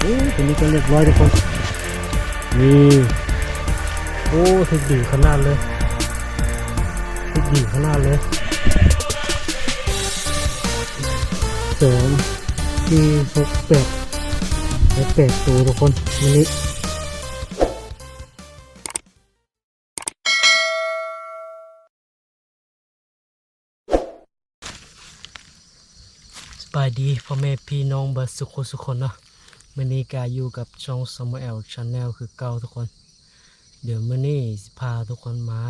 โอ้ตัวนี้ก็เรียบร้อยทุกคนนี่โอ้ถึกดีขนาดเลยถึกดีขนาดเลยสองสี่หกแปดและแปดตัวทุกคนวันนี้สบายดีพ่อแม่พี่น้องบิดสุขสุขคนเนาะ มื่อนี้กาอยู่กับช่องสมเอลชาแนลคือเก่าทุกคน เดี๋ยวมื่อนี้พาทุกคนมา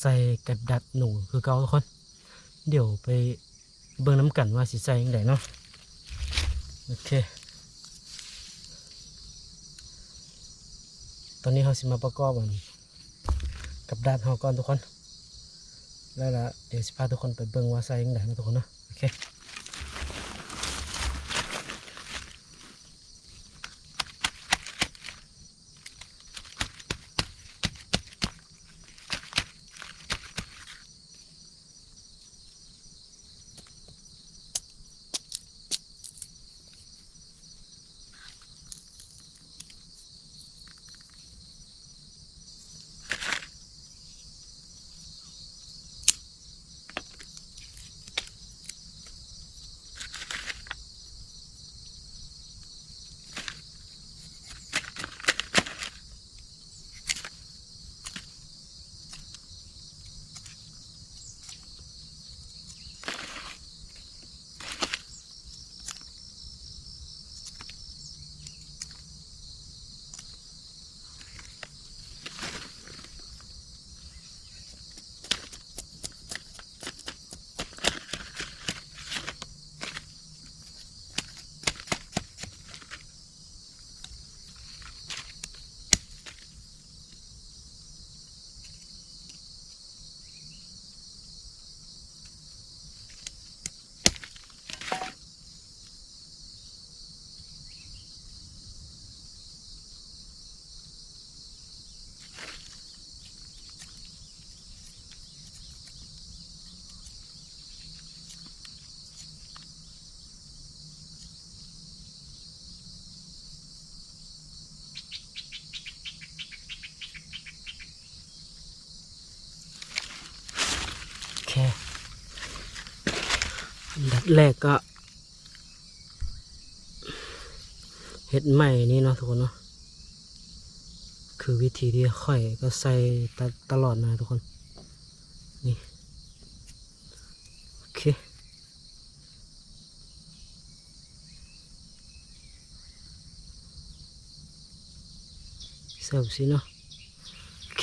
ใส่กระดัดหนูคือเก่าทุกคน เดี๋ยวไปเบิ่งน้ำกันว่าสิใส่ยังไงเนาะโอเค ตอนนี้เขาสิมาประกอบมันกับดัดเขาก่อนทุกคน แล้วละเดี๋ยวสิพาทุกคนไปเบิ่งว่าใส่ยังไงนะทุกคนเนาะโอเค แรกก็เฮ็ดใหม่นี่เนาะทุกคนเนาะคือวิธีที่ค่อยก็ใส่ตตลอดนะทุกคนนี่โอเคเสิร์ฟสิเนาะโอเค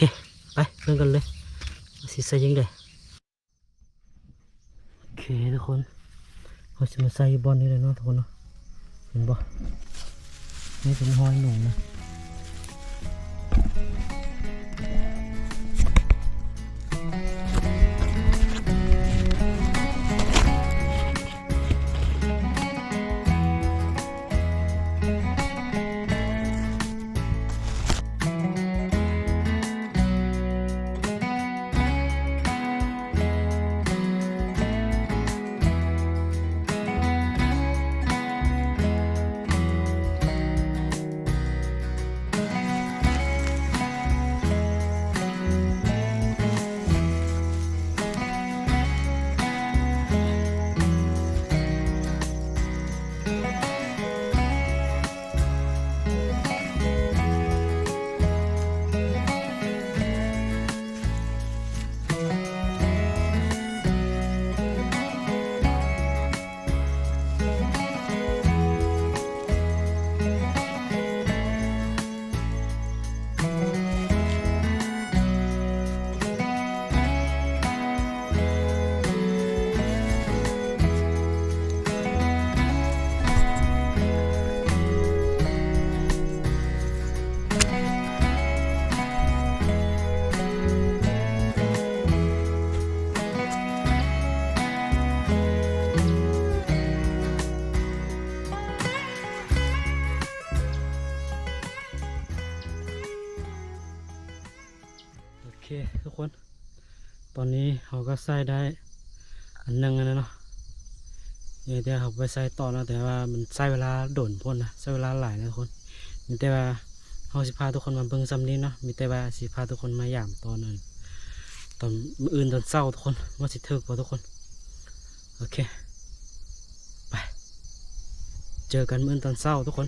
ไปเริ่มกันเลยสิใส่ยังไงโอเคทุกคน เราจะมาใส่บอลนี่เลยเนาะทุกคนเนาะเห็นปะนี่เป็นห้อยหนูนะ อนนี้เขาก็ใส่ได้อันหนึงแล้วเนาะเนี่แต่เขาไปใส่ต่อนะแต่ว่ามันใช้เวลาโดนพ่นนะใช้เวลาหลายนะทุกคนมีแต่ว่าเขาสิพาทุกคนมาเบิ่งซ้ำนี้เนาะมีแต่ว่าสิพาทุกคนมาหย่ามตอนนั้นตอนอื่นตอนเช้าทุกคนว่าสิถึกบ่ทุกคนโอเคไปเจอกันเมื้อตอนเช้าทุกคน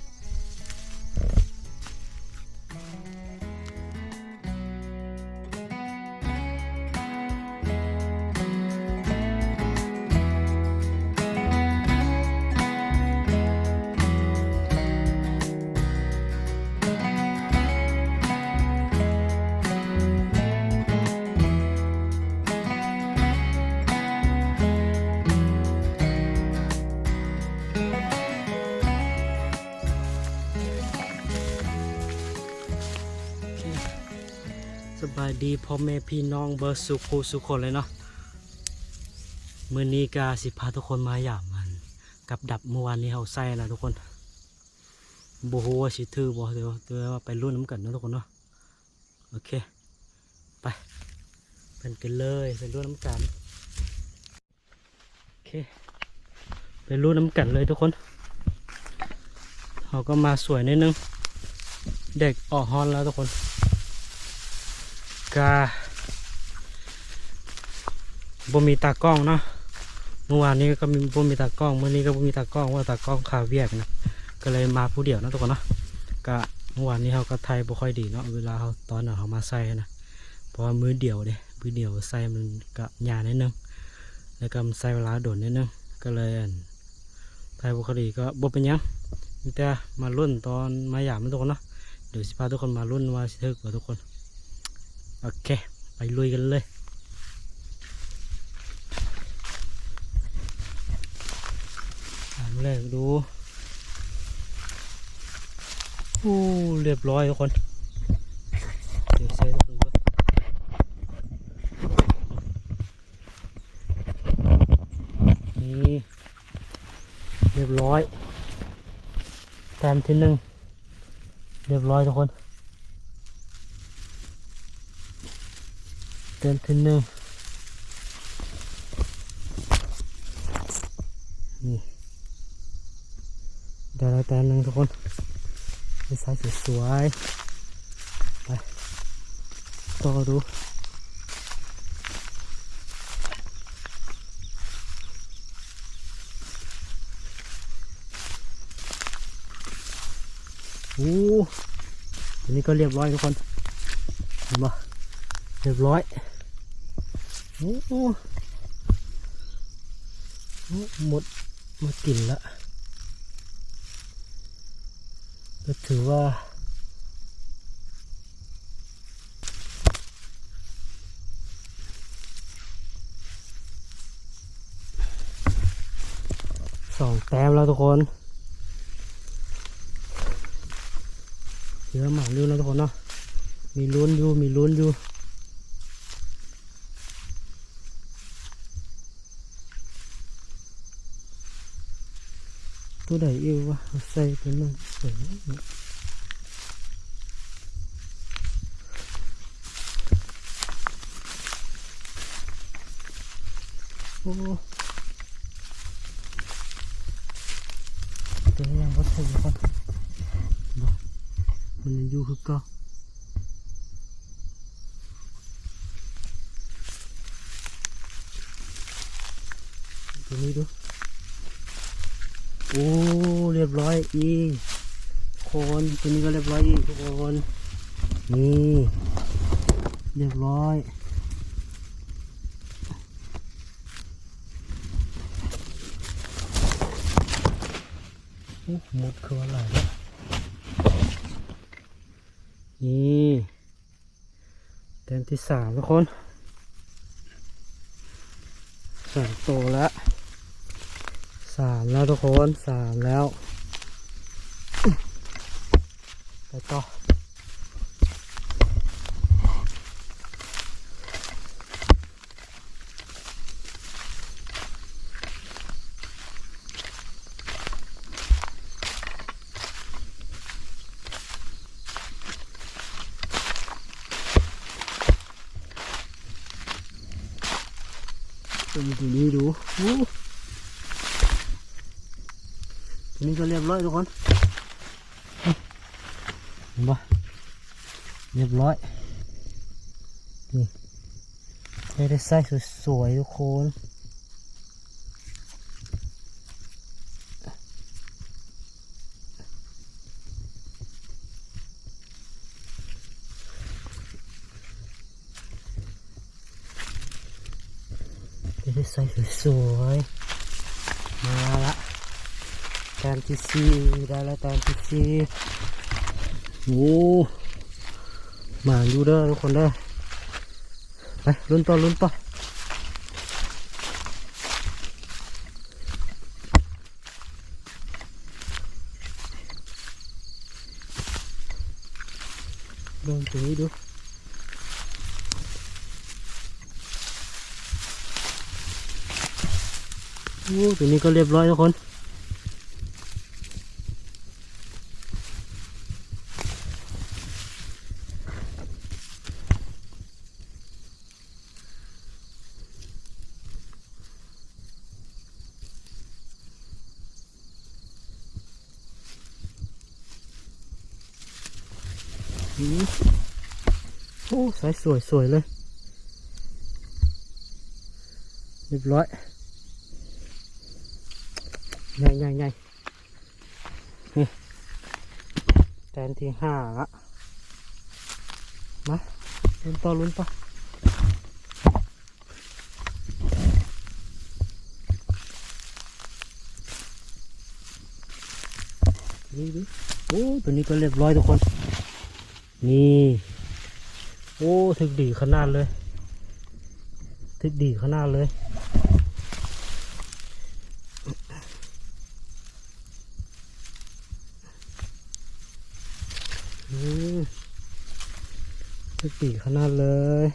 ายดีพ่อแม่พี่น้องเบอร์สุขสุขคนเลยเนาะมือนี้กาสิพาทุกคนมาหยามมัน กับดับเมื่อวานนี้เฮาใส่นะทุกคนบ่ฮู้ว่าสิถือบ่เดี๋ยวเดี๋ยวว่าไปรุ่นน้ำกันนะทุกคนเนาะโอเค ไปเป็นกันเลยไปรุ่นน้ำกันโอเคไปรุ่นน้ำกันเลยทุกคนเขาก็มาสวยนิดนึงเด็กออกฮอนแล้วทุกคน กาบ่มีตากล้องเนาะเมื่อวานนี้ก็มีบ่มีตากล้องเมื่อนี้ก็บ่มีตากล้องว่าตากล้องขาเวียกนะก็เลยมาผู้เดียวนะทุกคนเนาะก็เมื่อวานนี้เขาก็ไทยบ่ค่อยดีเนาะเวลาเขาตอนน่ะเขามาใส่นะเพราะว่ามือเดียวเด้มือเดียวใส่มันก็ยานิดนึงแล้วก็ใส่เวลาโดนนิดนึงก็เลยไทยบ่ค่อยดีก็บ่เป็นยังมีแต่มารุ่นตอนมาหยามมันทุกคนเนาะเดี๋ยวสิพาทุกคนมารุ่นว่าสิถึกบ่ทุกคน โอเค ไปลุยกันเลยอันแรกดู โอ้ เรียบร้อยทุกคน เดี๋ยวใส่ทุกคนก่อนนี่เรียบร้อยแต้มที่หนึ่ง เรียบร้อยทุกคน ต็มที่หนึ่งนี่เดี๋ยวเราแต้มหนึ่งทุกคนไปสายสวยๆไปต่อดูโอ้อันนี้ก็เรียบร้อยทุกคนเห็นปะเรียบร้อย โอ้โหหมดมดกลิ่นละก็ถือว่า สองแต้มแล้วทุกคนเยอะมากลุ้นแล้วทุกคนเนาะมีลุ้นอยู่ มีลุ้นอยู่ ตัวใดเอววะเอาใส่ตัวนึงใส่นี่โอ้ตัวนี้ยังวัดใส่ก่อนบ่มันยังอยู่คือเก่าตัวนี้ดู โอ้เรียบร้อยอีกคนตัวนี้ก็เรียบร้อยอีกทุกคนนี่เรียบร้อยหมดคืออะไรเนี่เต็มที่สามทุกคนสามโตวแล้ว สามแล้วทุกคนสามแล้ว ไปต่อ ตัวนี้ดูโอ้ตัวนี้ ก็เรียบร้อยทุกคนเห็นปะเรียบร้อยนี่ได้ไส้สวยๆทุกคน ได้ได้ไส้สวยๆมาละจานที่สี่ได้ แล้วจานที่สี่โอ้มาอยู่เด้อทุกคนเด้อไปลุ้นต่อลุ้นต่อลองตัวนี้ดูโอ้ตัวนี้ก็เรียบร้อยทุกคน โอ้สายสวยสวยเลย เรียบร้อยใหญ่ใหญ่ใหญ่นี่แตนที่ห้าละมาลุ้นต่อลุ้นต่อนี่ดิโอ้ตัวนี้ก็เรียบร้อยทุกคน นี่ โอ้ถึกดีขนาดเลย ถึกดีขนาดเลย อืมถึกดีขนาดเลย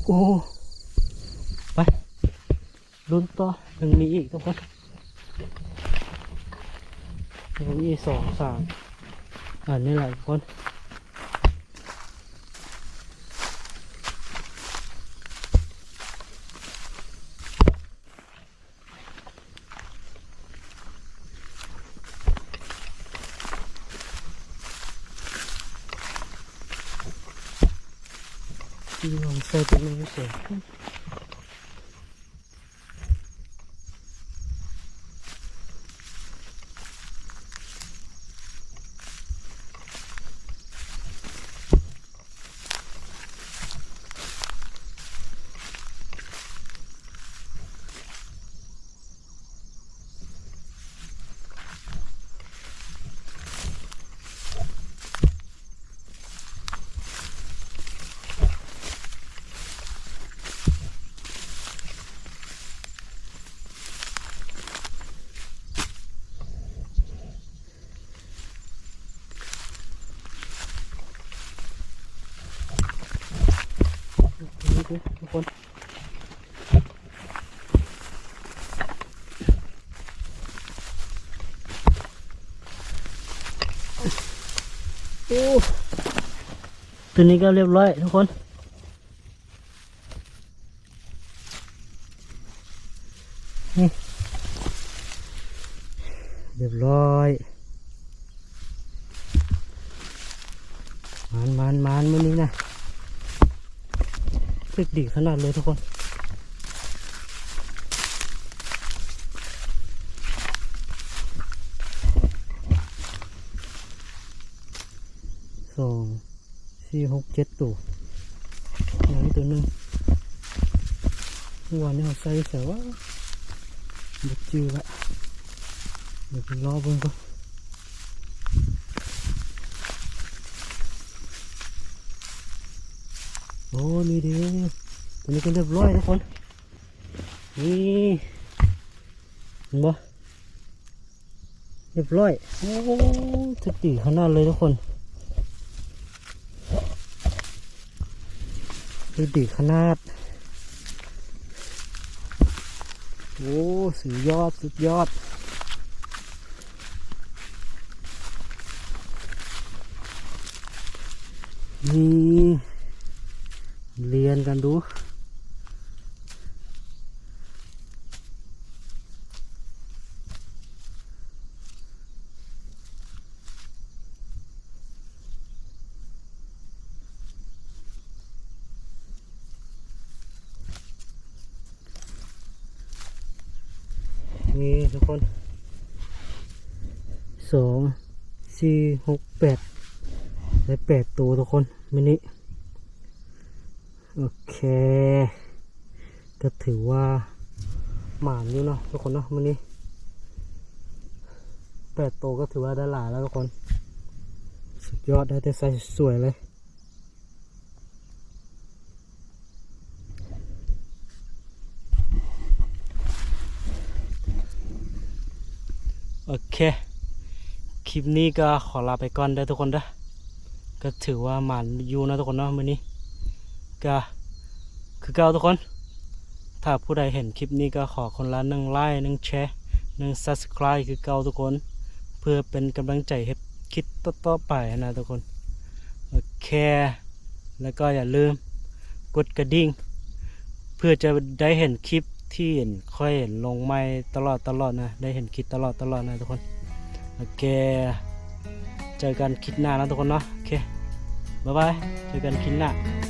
โอ้ไปลุ้นต่อยังมีอีกทุกคนยังมีอีกสองสามอันนี้แหละทุกคน Okay. นี่ดูทุกคนตัวนี้ก็เรียบร้อยทุกคน ดีขนาดเลยทุกคนสองสี่หกเจ็ดตัวอย่งตัวนึ่งวันนี้เราใส่เสือว่าบุกจืดละเดี๋ยวไปรอเบิ่งก่อนโอ้นี่เด้ ตัวนี้ก็เรียบร้อยทุกคน นี่เห็นบ่เรียบร้อย โอ้จะตีขนาดเลยทุกคนจะตีขนาด โอ้สุดยอด สุดยอดนี่เรียนกันดู นี่ทุกคนสองสี่หกแปดได้แปดตัวทุกคนมินิโอเค ก็ถือว่าหมานอยู่เนาะทุกคนเนาะมินิแปดตัวก็ถือว่าได้หลายแล้วทุกคน สุดยอดได้แต่ใส่สวยเลย โอเค คลิปนี้ก็ขอลาไปก่อนได้อทุกคนเด้อก็ถือว่าหมานอยู่นะทุกคนเนาะมื้อนี้ก็คือเก่าทุกคน ถ้าผู้ใดเห็นคลิปนี้ก็ขอคนละหนึ่งไลค์หนึ่งแชร์หนึ่ง subscribe คือเก่าทุกคน เพื่อเป็นกำลังใจให้คลิปต่อๆไปนะทุกคน โอเค แล้วก็อย่าลืมกดกระดิ่ง เพื่อจะได้เห็นคลิป ที่เห็นค่อยเห็นลงไม้ตลอดตลอดนะ ได้เห็นคลิปตลอดตลอดนะทุกคน โอเค เจอกันคลิปหน้านะทุกคนเนาะ โอเค บ๊ายบาย เจอกันคลิปหน้า